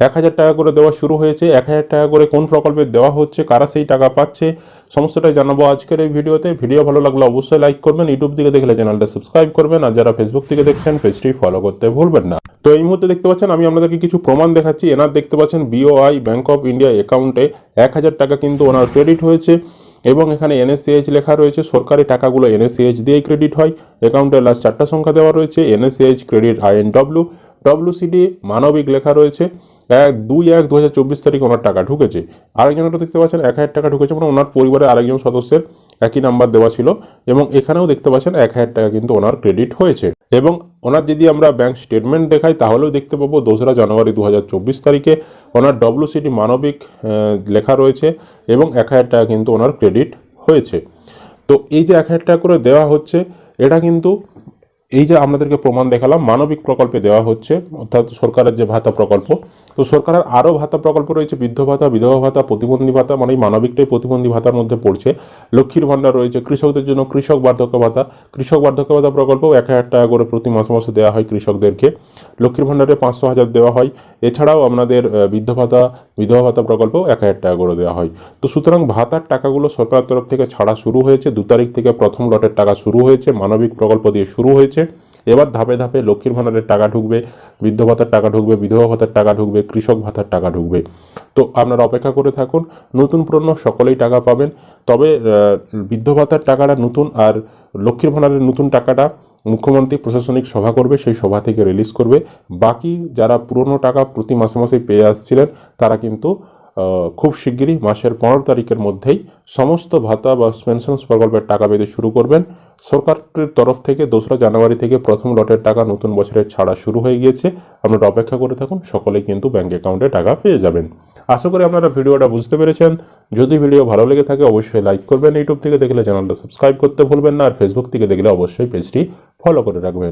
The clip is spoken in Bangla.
এক হাজার টাকা করে দেওয়া শুরু হয়েছে। এক হাজার টাকা করে কোন প্রকল্পে দেওয়া হচ্ছে, কারা সেই টাকা পাচ্ছে, সমস্তটাই জানাব আজকের এই ভিডিওতে। ভিডিও ভালো লাগলে অবশ্যই লাইক করবেন, ইউটিউব থেকে দেখলে চ্যানেলটা সাবস্ক্রাইব করবেন, আর যারা ফেসবুক থেকে দেখছেন, পেজটি ফলো করতে ভুলবেন না। তো এই মুহূর্তে দেখতে পাচ্ছেন, আমি আপনাদেরকে কিছু প্রমাণ দেখাচ্ছি। এনার দেখতে পাচ্ছেন বিওআই ব্যাঙ্ক অফ ইন্ডিয়া অ্যাকাউন্টে এক হাজার টাকা কিন্তু ওনার ক্রেডিট হয়েছে এবং এখানে এনএসসিএইচ লেখা রয়েছে। সরকারি টাকাগুলো এনএসসিএইচ দিয়েই ক্রেডিট হয়। অ্যাকাউন্টের লাস্ট চারটা সংখ্যা দেওয়া রয়েছে। এনএসসিএইচ ক্রেডিট আইএনডব্লিউ ডব্লিউসিডি মানবিক লেখা রয়েছে। এক দুই এক দু হাজার চব্বিশ তারিখে ওনার টাকা ঢুকেছে। আরেকজনটা দেখতে পাচ্ছেন, এক হাজার টাকা ঢুকেছে মানে ওনার পরিবারের আরেকজন সদস্যের একই নাম্বার দেওয়া ছিল এবং এখানেও দেখতে পাচ্ছেন এক হাজার টাকা কিন্তু ওনার ক্রেডিট হয়েছে। এবং ওনার যদি আমরা ব্যাংক স্টেটমেন্ট দেখাই, তাহলেও দেখতে পাবো দোসরা জানুয়ারি দু হাজার চব্বিশ তারিখে ওনার ডব্লিউসিটি মানবিক লেখা রয়েছে এবং এক হাজার টাকা কিন্তু ওনার ক্রেডিট হয়েছে। তো এই যে এক হাজার টাকা করে দেওয়া হচ্ছে, এটা কিন্তু এই যে আপনাদেরকে প্রমাণ দেখালাম, মানবিক প্রকল্পে দেওয়া হচ্ছে, অর্থাৎ সরকারের যে ভাতা প্রকল্প, তো সরকারের আরও ভাতা প্রকল্প রয়েছে, বৃদ্ধ ভাতা, বিধবা ভাতা, প্রতিবন্ধী ভাতা মানে এই মানবিকটাই প্রতিবন্ধী ভাতার মধ্যে পড়ছে। লক্ষ্মীর ভাণ্ডার রয়েছে, কৃষকদের জন্য কৃষক বার্ধক্য ভাতা। কৃষক বার্ধক্য ভাতা প্রকল্পও এক হাজার টাকা করে প্রতি মাসে মাসে দেওয়া হয় কৃষকদেরকে। লক্ষ্মীর ভাণ্ডারে পাঁচশো হাজার দেওয়া হয়। এছাড়াও আপনাদের বৃদ্ধ ভাতা বিধবা ভাতা প্রকল্পও এক হাজার টাকা করে দেওয়া হয়। তো সুতরাং ভাতার টাকাগুলো সরকারের তরফ থেকে ছাড়া শুরু হয়েছে, দু তারিখ থেকে প্রথম লটের টাকা শুরু হয়েছে, মানবিক প্রকল্প দিয়ে শুরু হয়েছে। এবার ধাপে ধাপে লক্ষ্মীর ভাণ্ডারের টাকা ঢুকবে, বৃদ্ধ ভাতার টাকা ঢুকবে, বিধবা ভাতার টাকা ঢুকবে, কৃষক ভাতার টাকা ঢুকবে। তো আপনারা অপেক্ষা করে থাকুন, নতুন পুরনো সকলেই টাকা পাবেন। তবে বৃদ্ধ ভাতার টাকাটা নতুন আর লক্ষ্মীর ভাণ্ডারের নতুন টাকাটা মুখ্যমন্ত্রী প্রশাসনিক সভা করবে, সেই সভা থেকে রিলিজ করবে। বাকি যারা পুরনো টাকা প্রতি মাসে মাসে পেয়ে আসছিলেন, তারা কিন্তু খুব শিগগিরই মাসের পনেরো তারিখের মধ্যেই সমস্ত ভাতা বা পেনশন প্রকল্পের টাকা পেতে শুরু করবেন। সরকারের তরফ থেকে দোসরা জানুয়ারি থেকে প্রথম লটের টাকা নতুন বছরের ছাড়া শুরু হয়ে গিয়েছে। আপনারা অপেক্ষা করে থাকুন, সকলেই কিন্তু ব্যাঙ্ক অ্যাকাউন্টে টাকা পেয়ে যাবেন। আশা করি আপনারা ভিডিওটা বুঝতে পেরেছেন। যদি ভিডিও ভালো লেগে থাকে, অবশ্যই লাইক করবেন। ইউটিউব থেকে দেখলে চ্যানেলটা সাবস্ক্রাইব করতে ভুলবেন না। আর ফেসবুক থেকে দেখলে অবশ্যই পেজটি ফলো করে রাখবেন।